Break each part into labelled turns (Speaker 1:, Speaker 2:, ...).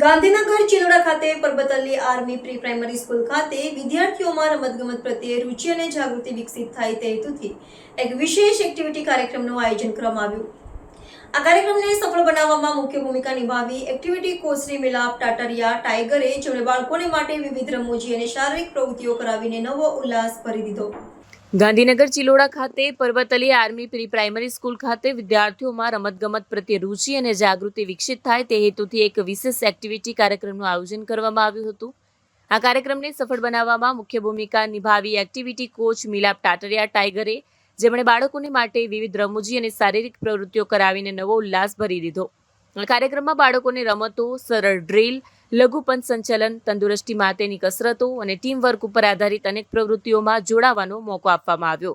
Speaker 1: ગાંધીનગર ચિલોડા ખાતે Parbatalli army pre primary school ખાતે વિદ્યાર્થીઓમાં રમતગમત પ્રત્યે રુચિ અને જાગૃતિ વિકસિત થાય તે હેતુથી એક વિશેષ એક્ટિવિટી કાર્યક્રમનું આયોજન કરવામાં આવ્યું. આ કાર્યક્રમને સફળ બનાવવામાં મુખ્ય ભૂમિકા નિભાવી એક્ટિવિટી કોસરી મિલાપ, ટાટરિયા, ટાઈગરે જેમણે બાળકોને માટે વિવિધ રમૂજી અને શારીરિક પ્રવૃત્તિઓ કરાવીને નવો ઉલ્લાસ ભરી દીધો.
Speaker 2: ગાંધીનગર ચિલોડા ખાતે Parvatli army pre primary school ખાતે વિદ્યાર્થીઓમાં રમતગમત પ્રત્યે રુચિ અને જાગૃતિ વિકસિત થાય તે હેતુથી એક વિશેષ એક્ટિવિટી કાર્યક્રમનું આયોજન કરવામાં આવ્યું હતું. આ કાર્યક્રમને સફળ બનાવવામાં મુખ્ય ભૂમિકા નિભાવી એક્ટિવિટી કોચ મિલાપ ટાટરિયા ટાઈગરે, જેમણે બાળકોને માટે વિવિધ રમૂજી અને શારીરિક પ્રવૃત્તિઓ કરાવીને નવો ઉલ્લાસ ભરી દીધો. આ કાર્યક્રમમાં બાળકોને રમતો, સરળ ડ્રીલ લઘુ સંચાલન, તંદુરસ્તી માટેની કસરતો અને ટીમ વર્ક ઉપર આધારિત અનેક પ્રવૃત્તિઓમાં જોડાવાનો મોકો આપવામાં આવ્યો.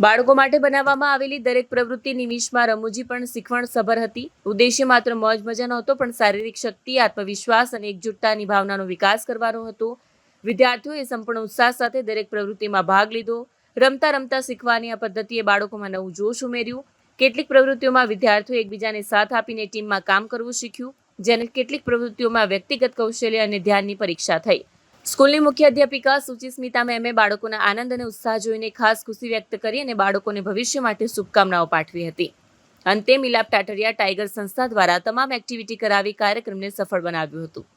Speaker 2: બાળકો માટે બનાવવામાં આવેલી દરેક પ્રવૃત્તિ નિમિષમાં રમૂજી પણ શીખવણસભર હતી. ઉદ્દેશ્ય માત્ર મોજ મજા નહોતો, પણ શારીરિક શક્તિ, આત્મવિશ્વાસ અને એકજૂટતાની ભાવનાનો વિકાસ કરવાનો હતો. વિદ્યાર્થીઓએ સંપૂર્ણ ઉત્સાહ સાથે દરેક પ્રવૃત્તિમાં ભાગ લીધો. રમતા રમતા શીખવાની આ પદ્ધતિએ બાળકોમાં નવું જોશ ઉમેર્યું. કેટલીક પ્રવૃત્તિઓમાં વિદ્યાર્થીઓ એકબીજાને સાથ આપીને ટીમમાં કામ કરવું શીખ્યું. જેને કેટલીક પ્રવૃત્તિઓમાં વ્યક્તિગત કૌશલ્ય અને ધ્યાનની પરીક્ષા થઈ. સ્કૂલની મુખ્ય અધ્યાપિકા સુચિસ્મિતા મેમે બાળકોના આનંદ અને ઉત્સાહ જોઈને ખાસ ખુશી વ્યક્ત કરી અને બાળકોને ભવિષ્ય માટે શુભકામનાઓ પાઠવી હતી. અંતે મિલાપ ટાટરિયા ટાઈગર સંસ્થા દ્વારા તમામ એક્ટિવિટી કરાવી કાર્યક્રમને સફળ બનાવ્યું હતું.